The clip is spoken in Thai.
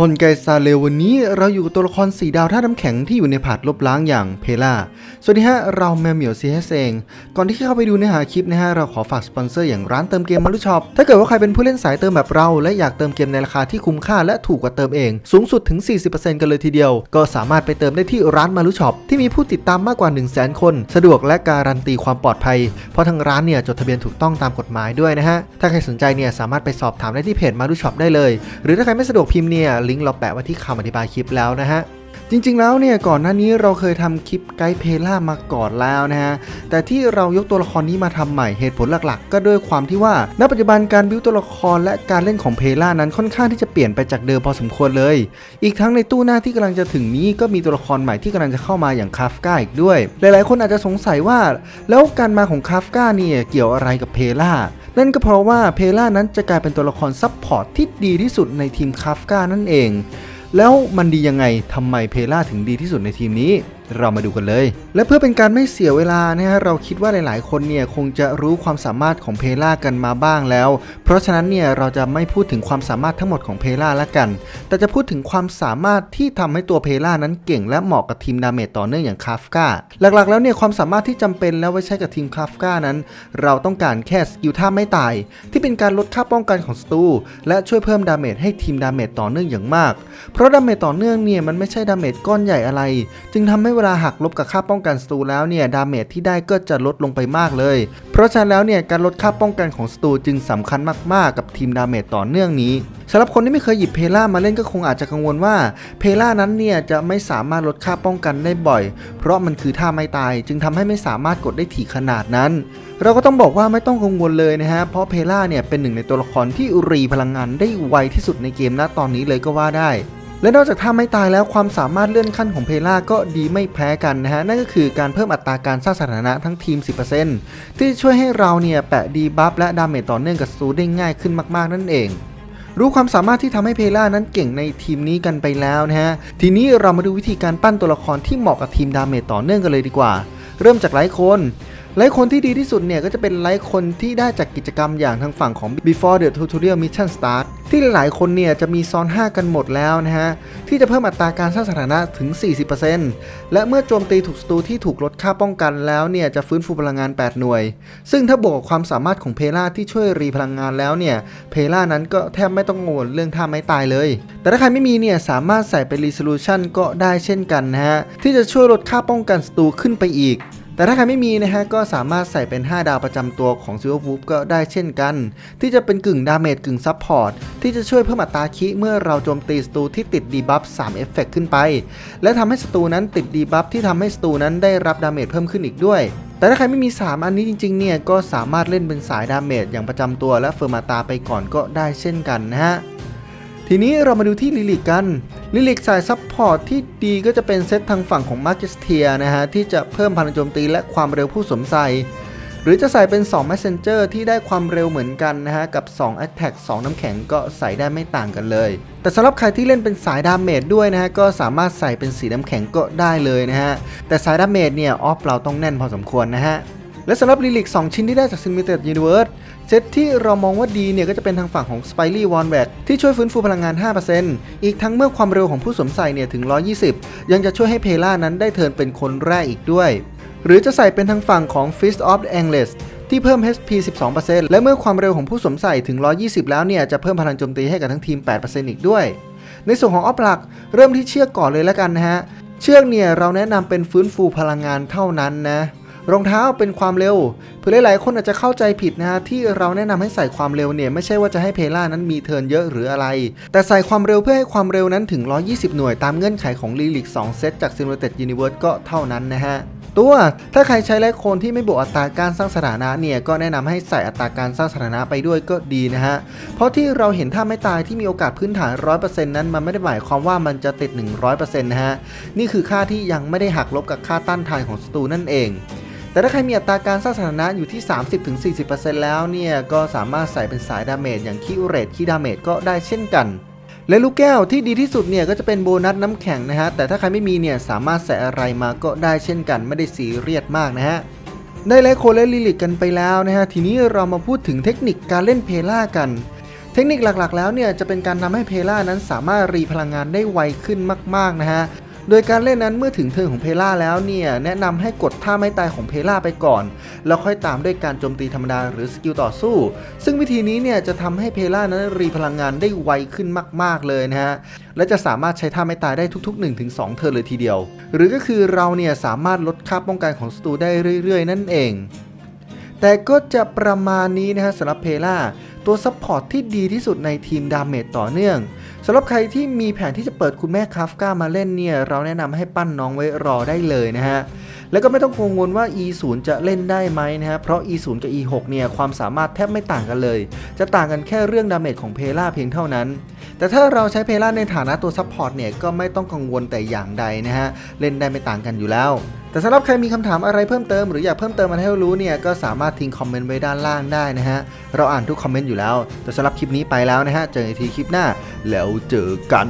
ฮอนไกซาเลวันนี้เราอยู่กับตัวละครสีดาวท่าตุน้ำแข็งที่อยู่ในผาดลบล้างอย่างเพล่า สวัสดีฮะ เราแมวเหมียวซีเฮเอง ก่อนที่เข้าไปดูเนื้อหาคลิปนะฮะ เราขอฝากสปอนเซอร์อย่างร้านเติมเกมมารุช็อป ถ้าเกิดว่าใครเป็นผู้เล่นสายเติมแบบเรา และอยากเติมเกมในราคาที่คุ้มค่าและถูกกว่าเติมเอง สูงสุดถึง 40%กันเลยทีเดียว ก็สามารถไปเติมได้ที่ร้านมารุช็อปที่มีผู้ติดตามมากกว่า 1 0 0 0 0แคน สะดวกและการันตีความปลอดภัย เพราะทางร้านเนี่ยจดทะเบียนถูกต้องตามกฎหมายด้วยนะฮะ ถ้าใครสนใจเนี่ยสามารถไปสอบถามได้ที่เพจมารุช็อปได้เลย หรือถ้าใครไม่สะดวกพิมพ์เนี่ยลิงก์เราแปะไว้ที่คำอธิบายคลิปแล้วนะฮะจริงๆแล้วเนี่ยก่อนหน้านี้เราเคยทำคลิปไกด์เพล่ามาก่อนแล้วนะฮะแต่ที่เรายกตัวละครนี้มาทำใหม่เหตุผลหลักๆ ก็ด้วยความที่ว่าณปัจจุบันการบิวตัวละครและการเล่นของเพล่านั้นค่อนข้างที่จะเปลี่ยนไปจากเดิมพอสมควรเลย อีกทั้งในตู้หน้าที่กำลังจะถึงนี้ก็มีตัวละครใหม่ที่กำลังจะเข้ามาอย่างคาฟกาอีกด้วย หลายๆ คนอาจจะสงสัยว่า แล้วการมาของคาฟกาเนี่ยเกี่ยวอะไรกับเพล่า นั่นก็เพราะว่าเพล่านั้นจะกลายเป็นตัวละครซับพอร์ตที่ดีที่สุดในทีมคาฟกานั่นเอง แล้วมันดียังไงทำไมเพล่าถึงดีที่สุดในทีมนี้ เรามาดูกันเลย และเพื่อเป็นการไม่เสียเวลานะฮะเราคิดว่าหลาย ๆ คนเนี่ยคงจะรู้ความสามารถของเพล่ากันมาบ้างแล้ว เพราะฉะนั้นเนี่ยเราจะไม่พูดถึงความสามารถทั้งหมดของเพล่าละกัน แต่จะพูดถึงความสามารถที่ทำให้ตัวเพล่านั้นเก่ง และเหมาะกับทีมดาเมจต่อเนื่องอย่างคาฟกาหลัก ๆ แล้วเนี่ยความสามารถที่จำเป็นแล้วไว้ใช้กับทีมคาฟกานั้น เราต้องการแค่สกิลท่าไม่ตาย ที่เป็นการลดค่าป้องกันของศัตรูและช่วยเพิ่มดาเมจให้ทีมดาเมจต่อเนื่องอย่างมาก เพราะดาเมจต่อเนื่องเนี่ยมันไม่ใช่ดาเมจก้อนใหญ่อะไร จึงทำให้เวลาหักลบกับค่าป้องกันศัตรูแล้วเนี่ยดาเมจที่ได้ก็จะลดลงไปมากเลย เพราะฉะนั้นแล้วเนี่ยการลดค่าป้องกันของศัตรูจึงสำคัญมากๆ กับทีมดาเมจต่อเนื่องนี้สำหรับคนที่ไม่เคยหยิบเพล่ามาเล่นก็คงอาจจะกังวลว่าเพล่านั้นเนี่ยจะไม่สามารถลดค่าป้องกันได้บ่อย เพราะมันคือท่าไม่ตาย จึงทำให้ไม่สามารถกดได้ถี่ขนาดนั้น เราก็ต้องบอกว่าไม่ต้องกังวลเลยนะฮะเพราะเพล่าเนี่ยเป็นหนึ่งในตัวละครที่รีพลังงานได้ไวที่สุดในเกมณตอนนี้เลยก็ว่าได้ และนอกจากท่าไม่ตายแล้วความสามารถเลื่อนขั้นของเพล่าก็ดีไม่แพ้กันนะฮะ นั่นก็คือการเพิ่มอัตราการสร้างสถานะทั้งทีม 10%ที่ช่วยให้เราเนี่ยแปะดีบัฟและดาเมจต่อเนื่องกับซูได้ง่ายขึ้นมากๆนั่นเอง รู้ความสามารถที่ทำให้เพล่านั้นเก่งในทีมนี้กันไปแล้วนะฮะ ทีนี้เรามาดูวิธีการปั้นตัวละครที่เหมาะกับทีมดาเมจต่อเนื่องกันเลยดีกว่า เริ่มจากไลค์คน ไลค์คนที่ดีที่สุดเนี่ยก็จะเป็นไลค์คนที่ได้จากกิจกรรมอย่างทางฝั่งของ before the tutorial mission start ที่หลายคนเนี่ยจะมีซ้อน 5 กันหมดแล้วนะฮะ ที่จะเพิ่มอัตราการสร้างสถานะถึง 40%และเมื่อโจมตีถูกศัตรูที่ถูกลดค่าป้องกันแล้วเนี่ยจะฟื้นฟูพลังงาน 8 หน่วย ซึ่งถ้าบวกกับความสามารถของเพล่าที่ช่วยรีพลังงานแล้วเนี่ยเพล่านั้นก็แทบไม่ต้องกังวลเรื่องท่าไม้ตายเลย แต่ถ้าใครไม่มีเนี่ยสามารถใส่เป็น resolution ก็ได้เช่นกันนะฮะที่จะช่วยลดค่าป้องกันศัตรูขึ้นไปอีก แต่ถ้าใครไม่มีนะฮะก็สามารถใส่เป็น 5 ดาวประจำตัวของ Silver Wolf ก็ได้เช่นกัน ที่จะเป็นกึ่งดาเมจกึ่งซับพอร์ตที่จะช่วยเพิ่มอัตราคิเมื่อเราโจมตีศัตรูที่ติดดีบัฟ3เอฟเฟกขึ้นไป และทำให้ศัตรูนั้นติดดีบัฟที่ทำให้ศัตรูนั้นได้รับดาเมจเพิ่มขึ้นอีกด้วยแต่ถ้าใครไม่มี 3 อันนี้จริงๆ เนี่ย ก็สามารถเล่นเป็นสายดาเมจอย่างประจำตัวและเฟอร์มาตาไปก่อนก็ได้เช่นกันนะฮะ ทีนี้เรามาดูที่ลิลิกกัน ลิลิกสายซับพอร์ตที่ดีก็จะเป็นเซตทางฝั่งของมาร์ e สเทียนะฮะ ที่จะเพิ่มพลังโจมตีและความเร็วผู้สวมใส่ หรือจะใส่เป็น 2 Messenger ที่ได้ความเร็วเหมือนกันนะฮะ กับ 2 Attack 2 น้ำแข็งก็ใส่ได้ไม่ต่างกันเลย แต่สำหรับใครที่เล่นเป็นสายดาเมจด้วยนะฮะ ก็สามารถใส่เป็นสีน้ำแข็งก็ได้เลยนะฮะ แต่สายดาเมจเนี่ยออฟเราต้องแน่นพอสมควรนะฮะและสำหรับลิลิก2ชิ้นที่ได้จาก Simulated Universe เเซตที่เรามองว่าดีเนี่ยก็จะเป็นทางฝั่งของ Spiley w a n w a c ที่ช่วยฟื้นฟูพลังงาน 5%อีกทั้งเมื่อความเร็วของผู้สวมใส่เนี่ยถึง 120 ยังจะช่วยให้เพล่านั้นได้เทินเป็นคนแรกอีกด้วย หรือจะใส่เป็นทางฝั่งของ Fist of the Anglers ที่เพิ่ม HP 12%และเมื่อความเร็วของผู้สวมใส่ถึง 120 แล้วเนี่ยจะเพิ่มพลังโจมตีให้กับทั้งทีม 8%อีกด้วย ในส่วนของออฟหลัก เริ่มที่เชือกก่อนเลยแล้วกันนะฮะ เชือกเนี่ยเราแนะนำเป็นฟื้นฟูพลังงานเท่านั้นนะ รองเท้าเป็นความเร็วเพื่อหลายๆคนอาจจะเข้าใจผิดนะฮะที่เราแนะนำให้ใส่ความเร็วเนี่ยไม่ใช่ว่าจะให้เพล่านั้นมีเทิร์นเยอะหรืออะไร แต่ใส่ความเร็วเพื่อให้ความเร็วนั้นถึง 120 หน่วยตามเงื่อนไขของลีลิก2เซตจาก Simulated Universe ก็เท่านั้นนะฮะตัวถ้าใครใช้ไลโคนที่ไม่บวกอัตราการสร้างสถานะเนี่ยก็แนะนำให้ใส่อัตราการสร้างสถานะไปด้วยก็ดีนะฮะ เพราะที่เราเห็นท่าไม่ตายที่มีโอกาสพื้นฐาน 100%นั้นมันไม่ได้หมายความว่ามันจะติด 100%นะฮะ นี่คือค่าที่ยังไม่ได้หักลบกับค่าต้านทานของศัตรูนั่นเอง แต่ถ้าใครมีอัตราการสร้างสถานะอยู่ที่ 30-40%แล้วเนี่ย ก็สามารถใส่เป็นสายดาเมจอย่างคีเรตคีดาเมจก็ได้เช่นกันและลูกแก้วที่ดีที่สุดเนี่ยก็จะเป็นโบนัสน้ำแข็งนะฮะ แต่ถ้าใครไม่มีเนี่ยสามารถใส่อะไรมาก็ได้เช่นกันไม่ได้สีเรียดมากนะฮะ ได้ไลโคและลิลิกกันไปแล้วนะฮะ ทีนี้เรามาพูดถึงเทคนิคการเล่นเพล่ากัน เทคนิคหลักๆ แล้วเนี่ยจะเป็นการทำให้เพล่านั้นสามารถรีพลังงานได้ไวขึ้นมากๆนะฮะ โดยการเล่นนั้นเมื่อถึงเทิร์นของเพล่าแล้วเนี่ยแนะนำให้กดท่าไม้ตายของเพล่าไปก่อน แล้วค่อยตามด้วยการโจมตีธรรมดาหรือสกิลต่อสู้ ซึ่งวิธีนี้เนี่ยจะทำให้เพล่านั้นรีพลังงานได้ไวขึ้นมาก ๆเลยนะฮะและจะสามารถใช้ท่าไม้ตายได้ทุก ๆ 1-2 เทิร์นเลยทีเดียว หรือก็คือเราเนี่ยสามารถลดค่าป้องกันของศัตรูได้เรื่อย ๆ นั่นเอง แต่ก็จะประมาณนี้นะฮะสำหรับเพล่าตัวซัพพอร์ตที่ดีที่สุดในทีมดาเมจต่อเนื่อง สำหรับใครที่มีแผนที่จะเปิดคุณแม่คาฟก้ามาเล่นเนี่ย เราแนะนำให้ปั้นน้องไว้รอได้เลยนะฮะ แล้วก็ไม่ต้องกังวลว่า E0 จะเล่นได้ไหมนะฮะ เพราะ E0 กับ E6 เนี่ยความสามารถแทบไม่ต่างกันเลย จะต่างกันแค่เรื่องดาเมจของเพล่าเพียงเท่านั้น แต่ถ้าเราใช้เพล่าในฐานะตัวซัพพอร์ตเนี่ยก็ไม่ต้องกังวลแต่อย่างใดนะฮะ เล่นได้ไม่ต่างกันอยู่แล้ว แต่สำหรับใครมีคำถามอะไรเพิ่มเติมหรืออยากเพิ่มเติมมาให้รู้เนี่ยก็สามารถทิ้งคอมเมนต์ไว้ด้านล่างได้นะฮะ เราอ่านทุกคอมเมนต์อยู่แล้ว แต่สำหรับคลิปนี้ไปแล้วนะฮะ เจอกันอีกทีคลิปหน้า แล้วเจอกัน